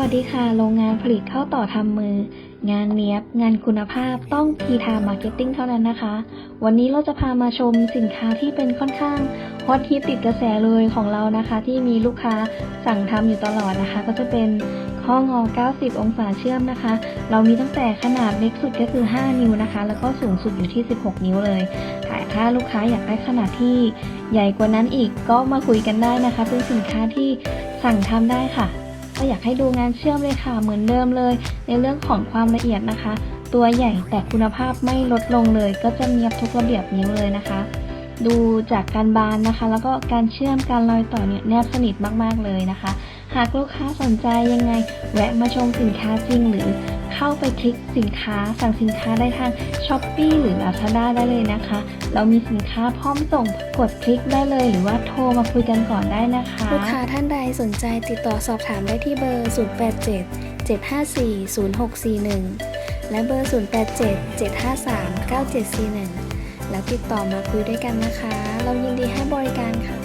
วัสดีค่ะ โรงงานผลิตข้าวต่อทำมือ งานเนี้ยบ งานคุณภาพต้องพีทามาร์เก็ตติ้งเท่านั้นนะคะ วันนี้เราจะพามาชมสินค้าที่เป็นค่อนข้างฮอตฮิตติดกระแสเลยของเรานะคะ ที่มีลูกค้าสั่งทำอยู่ตลอดนะคะ ก็จะเป็นข้องอ 90 องศาเชื่อมนะคะ เรามีตั้งแต่ขนาดเล็กสุดก็คือ 5 นิ้วนะคะ แล้วก็สูงสุดอยู่ที่ 16 นิ้วเลยแต่ถ้าลูกค้าอยากได้ขนาดที่ใหญ่กว่านั้นอีกก็มาคุยกันได้นะคะ เป็นสินค้าที่สั่งทำได้ค่ะ ก็อยากให้ดูงานเชื่อมเลยค่ะเหมือนเดิมเลย ในเรื่องของความละเอียดนะคะ ตัวใหญ่แต่คุณภาพไม่ลดลงเลย ก็จะเนียบทุกระเบียบนิ้วเลยนะคะ ดูจากการบานนะคะ แล้วก็การเชื่อมการรอยต่อเนี่ยแนบสนิทมากๆเลยนะคะ หากลูกค้าสนใจยังไง แวะมาชมสินค้าจริงหรือ เข้าไปคลิกสินค้าสั่งสินค้าได้ทาง s h อ p e e หรือ Lazada ได้เลยนะคะ เรามีสินค้าพร้อมส่งกดคลิกได้เลย หรือว่าโทรมาคุยกันก่อนได้นะคะ ลูกค้าท่านใดสนใจติดต่อสอบถามได้ที่เบอร์ 087 754 0641 และเบอร์ 087 753 9741 แล้วติดต่อมาคุยด้วยกันนะคะ เรายินดีให้บริการค่ะ